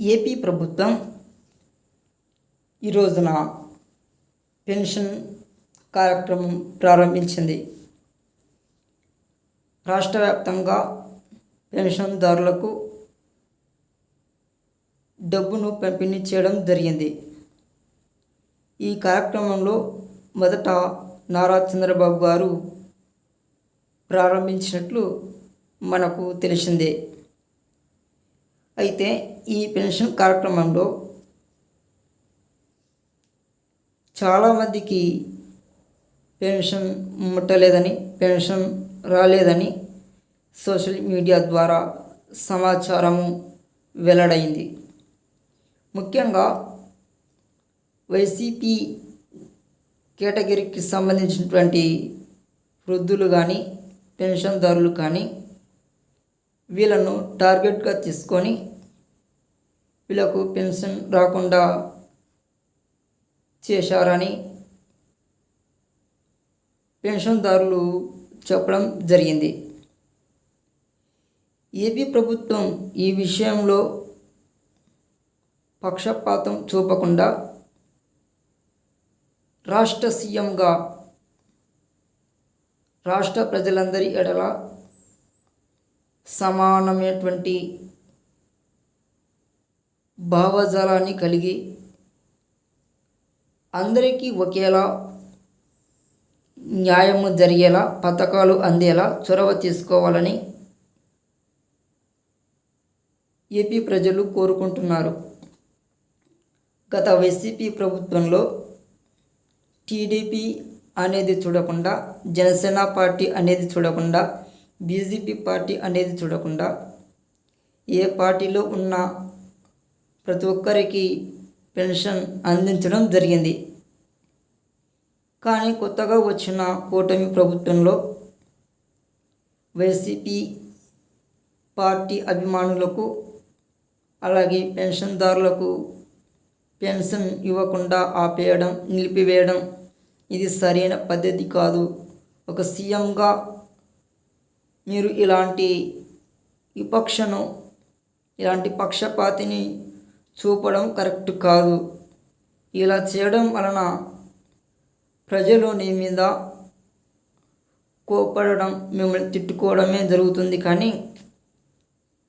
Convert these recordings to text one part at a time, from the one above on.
AP ప్రభుత్వం ఈ రోజున పెన్షన్ కార్యక్రమం ప్రారంభించింది. రాష్ట్ర వ్యాప్తంగా పెన్షన్దారులకు డబ్బును పంపిణీ చేయడం జరిగింది. ఈ కార్యక్రమంలో మొదట నారా చంద్రబాబు గారు ప్రారంభించినట్లు మనకు తెలిసిందే. అయితే ఈ పెన్షన్ కార్యక్రమంలో చాలామందికి పెన్షన్ ముట్టలేదని పెన్షన్ రాలేదని సోషల్ మీడియా ద్వారా సమాచారము వెల్లడైంది. ముఖ్యంగా వైసీపీ కేటగిరీకి సంబంధించినటువంటి వృద్ధులు కానీ పెన్షన్దారులు కానీ వీళ్ళను టార్గెట్గా తీసుకొని వీళ్ళకు పెన్షన్ రాకుండా చేశారని పెన్షన్దారులు చెప్పడం జరిగింది. ఏపీ ప్రభుత్వం ఈ విషయంలో పక్షపాతం చూపకుండా రాష్ట్ర సీఎంగా రాష్ట్ర ప్రజలందరి ఎడల సమానమైనటువంటి భావజాలాన్ని కలిగి అందరికీ ఒకేలా న్యాయము జరిగేలా పథకాలు అందేలా చొరవ తీసుకోవాలని ఏపీ ప్రజలు కోరుకుంటున్నారు. గత వైసీపీ ప్రభుత్వంలో టీడీపీ అనేది చూడకుండా జనసేన పార్టీ అనేది చూడకుండా బీజేపీ పార్టీ అనేది చూడకుండా ఏ పార్టీలో ఉన్న ప్రతి ఒక్కరికి పెన్షన్ అందించడం జరిగింది. కానీ కొత్తగా వచ్చిన కూటమి ప్రభుత్వంలో వైసీపీ పార్టీ అభిమానులకు అలాగే పెన్షన్దారులకు పెన్షన్ ఇవ్వకుండా ఆపేయడం నిలిపివేయడం ఇది సరైన పద్ధతి కాదు. ఒక సీఎంగా మీరు ఇలాంటి విపక్షను ఇలాంటి పక్షపాతిని చూపడం కరెక్ట్ కాదు. ఇలా చేయడం వలన ప్రజలు నీ మీద కోపడడం మిమ్మల్ని తిట్టుకోవడమే జరుగుతుంది. కానీ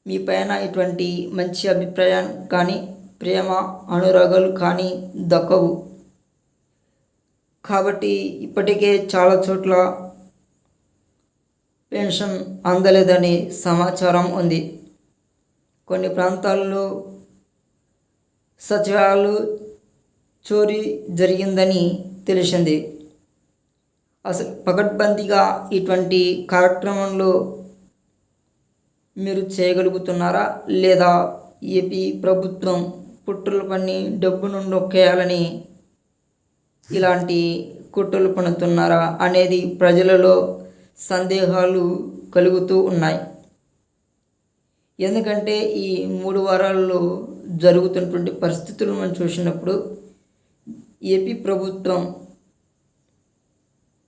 మీ పైన ఇటువంటి మంచి అభిప్రాయం కానీ ప్రేమ అనురాగాలు కానీ దక్కవు. కాబట్టి ఇప్పటికే చాలా చోట్ల పెన్షన్ అందలేదని సమాచారం ఉంది. కొన్ని ప్రాంతాల్లో సచివాలయాలు చోరీ జరిగిందని తెలిసింది. అసలు పకడ్బందీగా ఇటువంటి కార్యక్రమంలో మీరు చేయగలుగుతున్నారా? లేదా ఏపీ ప్రభుత్వం పుట్టులు డబ్బు డబ్బును నొక్కేయాలని ఇలాంటి కుట్రలు పన్నుతున్నారా అనేది ప్రజలలో సందేహాలు కలుగుతూ ఉన్నాయి. ఎందుకంటే ఈ మూడు వారాల్లో జరుగుతున్నటువంటి పరిస్థితులు మనం చూసినప్పుడు ఏపీ ప్రభుత్వం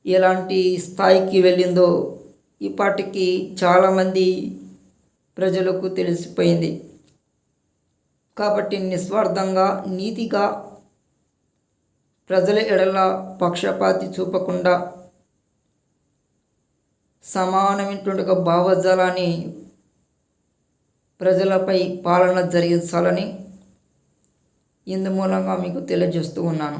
ఎలాంటి స్థాయికి వెళ్ళిందో ఈ పాటికి చాలామంది ప్రజలకు తెలిసిపోయింది. కాబట్టి నిస్వార్థంగా నీతిగా ప్రజల ఎడల పక్షపాతి చూపకుండా సమానమైనటువంటి ఒక భావజాలాన్ని ప్రజలపై పాలన జరిగించాలని ఇందు మూలంగా మీకు తెలియజేస్తూ ఉన్నాను.